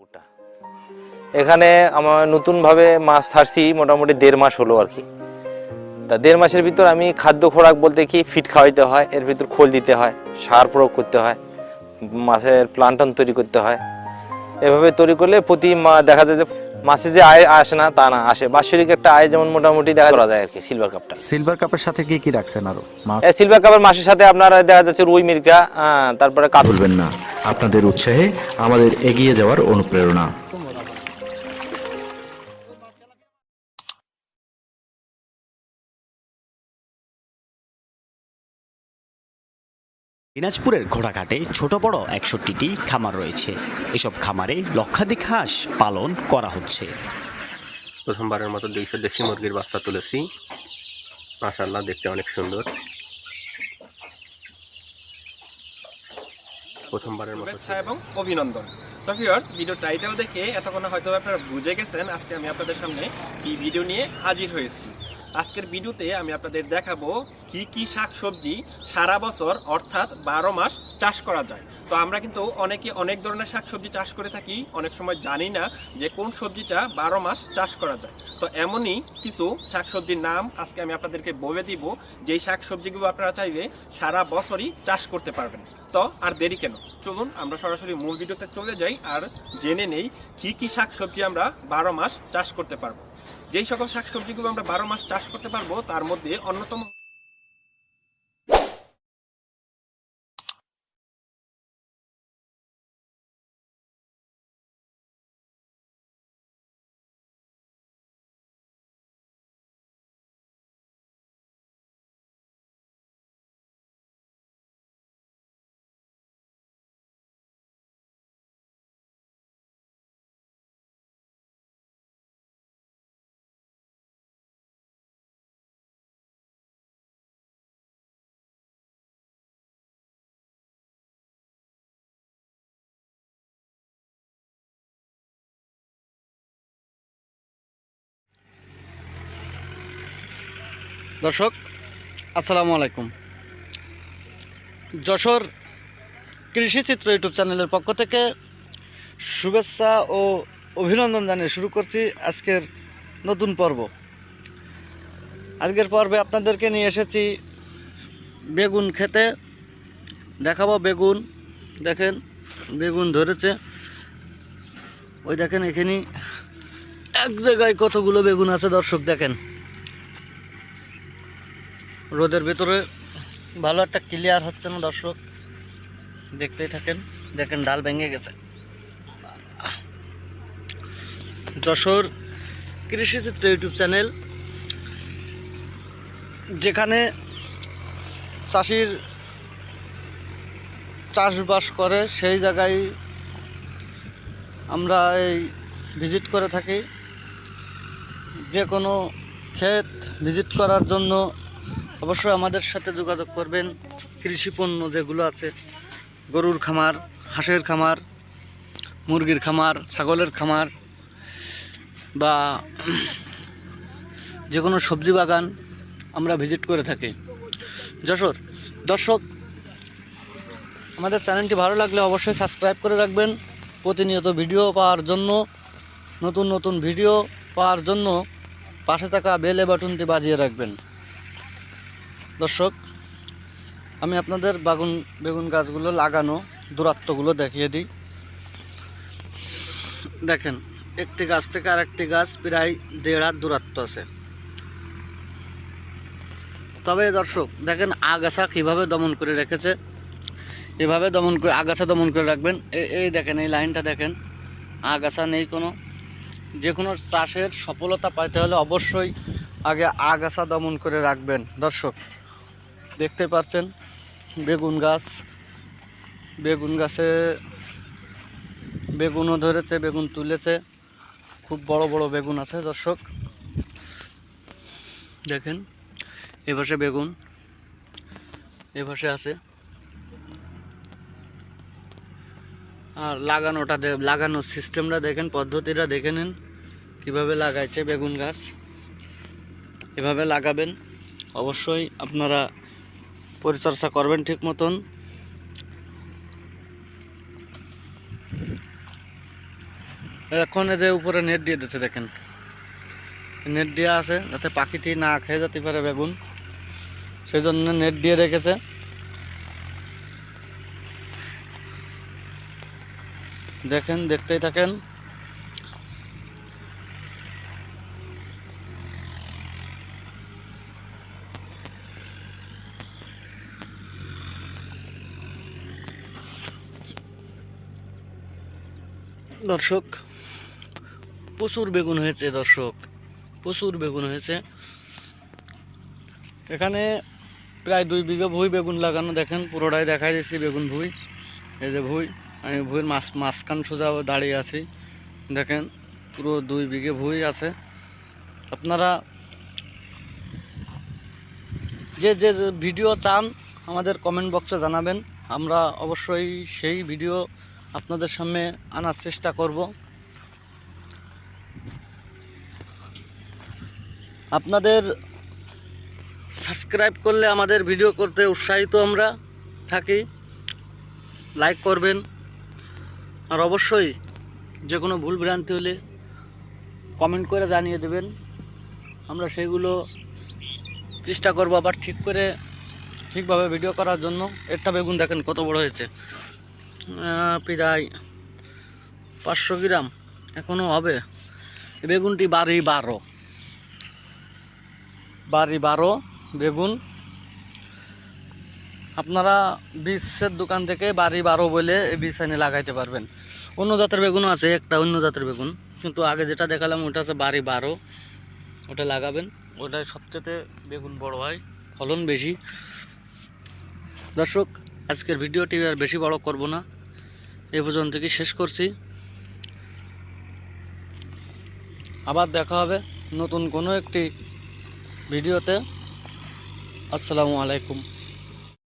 পুকুরটা এখানে আমার নতুনভাবে মাছ ছাড়ছি, মোটামুটি দেড় মাস হলো আর কি। তা দেড় মাসের ভিতর আমি খাদ্য খোরাক বলতে কি ফিট খাওয়াইতে হয়, এর ভিতর খোল দিতে হয়, সার প্রয়োগ করতে হয়, মাছের প্লান্টন তৈরি করতে হয়। এভাবে তৈরি করলে প্রতি মা দেখা যায় যে মাছে যে আয় আসে না তা না আসে। বাৎসরিক একটা আয় যেমন মোটামুটি দেখা করা যায় আর কি সিলভার কাপটা সিলভার কাপের সাথে কি কি রাখছেন আরও? এই সিলভার কাপের মাছের সাথে আপনার দেখা যাচ্ছে রুই মির্কা আহ, তারপরে কাপ ভুলবেন না। আপনাদের উৎসাহে আমাদের এগিয়ে যাওয়ার অনুপ্রেরণা। দিনাজপুরের ঘোড়াঘাটে ছোট বড় একষট্টিটি খামার রয়েছে। এসব খামারে লক্ষাধিক হাঁস পালন করা হচ্ছে। প্রথমবারের মতো দুইশো দেশি মুরগির বাচ্চা তুলেছি। মাশাল্লাহ দেখতে অনেক সুন্দর। প্রথমবারের মতো এবং অভিনন্দন। তো ভিউয়ার্স ভিডিও টাইটেল দেখে এতক্ষণ হয়তো আপনারা বুঝে গেছেন আজকে আমি আপনাদের সামনে কি ভিডিও নিয়ে হাজির হয়েছি। আজকের ভিডিওতে আমি আপনাদের দেখাবো কি কি শাকসবজি সারা বছর, অর্থাৎ বারো মাস চাষ করা যায়। তো আমরা কিন্তু অনেকে অনেক ধরনের শাকসবজি চাষ করে থাকি, অনেক সময় জানি না যে কোন সবজিটা বারো মাস চাষ করা যায়। তো এমনই কিছু শাকসবজির নাম আজকে আমি আপনাদেরকে বলে দিব, যেই শাকসবজিগুলো আপনারা চাইলে সারা বছরই চাষ করতে পারবেন। তো আর দেরি কেন? চলুন আমরা সরাসরি মূল ভিডিওতে চলে যাই আর জেনে নেই কি কি শাকসবজি আমরা বারো মাস চাষ করতে পারব। যেই সকল শাকসবজিগুলো আমরা বারো মাস চাষ করতে পারব তার মধ্যে অন্যতম দর্শক, আসসালামু আলাইকুম। যশোর কৃষিচিত্র ইউটিউব চ্যানেলের পক্ষ থেকে শুভেচ্ছা ও অভিনন্দন জানিয়ে শুরু করছি আজকের নতুন পর্ব। আজকের পর্বে আপনাদেরকে নিয়ে এসেছি বেগুন খেতে। দেখাবো বেগুন, দেখেন, বেগুন ধরেছে। ওই দেখেন এখানে এক জায়গায় কতগুলো বেগুন আছে দর্শক দেখেন। রোদের ভেতরে ভালো একটা ক্লিয়ার হচ্ছে না দর্শক? দেখতেই থাকেন। দেখেন ডাল ভেঙে গেছে। যশোর কৃষিচিত্র ইউটিউব চ্যানেল, যেখানে চাষির চাষবাস করে, সেই জায়গায় আমরা এই ভিজিট করে থাকি। যে কোনো ক্ষেত ভিজিট করার জন্য অবশ্যই আমাদের সাথে যোগাযোগ করবেন। কৃষি পণ্য যেগুলো আছে, গরুর খামার, হাঁসের খামার, মুরগির খামার, ছাগলের খামার বা যে কোনো সবজি বাগান আমরা ভিজিট করে থাকি। যশোর, দর্শক, আমাদের চ্যানেলটি ভালো লাগলে অবশ্যই সাবস্ক্রাইব করে রাখবেন। প্রতিনিয়ত ভিডিও পাওয়ার জন্য, নতুন নতুন ভিডিও পাওয়ার জন্য পাশে থাকা বেলে বাটনটি বাজিয়ে রাখবেন। দর্শক, আমি আপনাদের বাগুন, বেগুন গাছগুলো লাগানো দূরত্বগুলো দেখিয়ে দিই। দেখেন, একটি গাছ থেকে আরেকটি গাছ প্রায় দেড় হাত দূরত্ব আছে। তবে দর্শক, দেখেন আগাছা কীভাবে দমন করে রেখেছে? এভাবে দমন করে, আগাছা দমন করে রাখবেন। এই দেখেন, এই লাইনটা দেখেন, আগাছা নেই কোনো। যে কোনো চাষের সফলতা পাইতে হলে অবশ্যই আগে আগাছা দমন করে রাখবেন। দর্শক দেখতে পাচ্ছেন বেগুন গাছ। বেগুন গাছে বেগুনও ধরেছে, বেগুন তুলেছে। খুব বড় বড় বেগুন আছে, দর্শক। দেখেন এপাশে বেগুন এপাশে আছে। আর লাগানোটা লাগানোর সিস্টেমটা দেখেন, পদ্ধতিটা দেখে নিন। কীভাবে লাগাইছে বেগুন গাছ? এভাবে লাগাবেন। অবশ্যই আপনারা পরিচর্যা করবেন ঠিক মতন। এখন যে উপরে নেট দিয়ে দিচ্ছে, দেখেন। নেট দেওয়া আছে যাতে পাখিটি না খেয়ে যেতে পারে বেগুন। সেই জন্য নেট দিয়ে রেখেছে। দেখেন, দেখতেই থাকেন। দর্শক, প্রচুর বেগুন হয়েছে দর্শক, প্রচুর বেগুন হয়েছে। এখানে প্রায় দুই বিঘা ভুই বেগুন লাগানো, দেখেন পুরোটাই দেখাই দিচ্ছি বেগুন ভুই। এই যে ভুই, আমি ভুইয়ের মাছ মাঝখান সোজা দাঁড়িয়ে আছি। দেখেন পুরো দুই বিঘে ভুই আছে। আপনারা যে যে ভিডিও চান, আমাদের কমেন্ট বক্সে জানাবেন। আমরা অবশ্যই সেই ভিডিও আপনাদের সামনে আনার চেষ্টা করব। আপনাদের সাবস্ক্রাইব করলে আমাদের ভিডিও করতে উৎসাহিত আমরা থাকি। লাইক করবেন। আর অবশ্যই যে কোনো ভুল ভ্রান্তি হলে কমেন্ট করে জানিয়ে দেবেন। আমরা সেইগুলো চেষ্টা করব আবার ঠিক করে, ঠিকভাবে ভিডিও করার জন্য। একটা বেগুন দেখেন কত বড় হয়েছে। প্রায় পাঁচশো গ্রাম। এখনও হবে। বেগুনটি বাড়ি বারো। বাড়ি বারো বেগুন। আপনারা বীজের দোকান থেকে বাড়ি বারো বলে বীজ এনে লাগাইতে পারবেন। অন্য জাতের বেগুনও আছে, একটা অন্য জাতের বেগুন। কিন্তু আগে যেটা দেখালাম, ওটা আছে বাড়ি বারো। ওটা লাগাবেন। ওটা সবচেয়ে বেগুন বড় হয়, ফলন বেশি। দর্শক আজকের ভিডিওটি আর বেশি বড় করব না। এ পর্যন্ত কি শেষ করছি। আবার দেখা হবে নতুন কোনো একটি ভিডিওতে। আসসালামু আলাইকুম।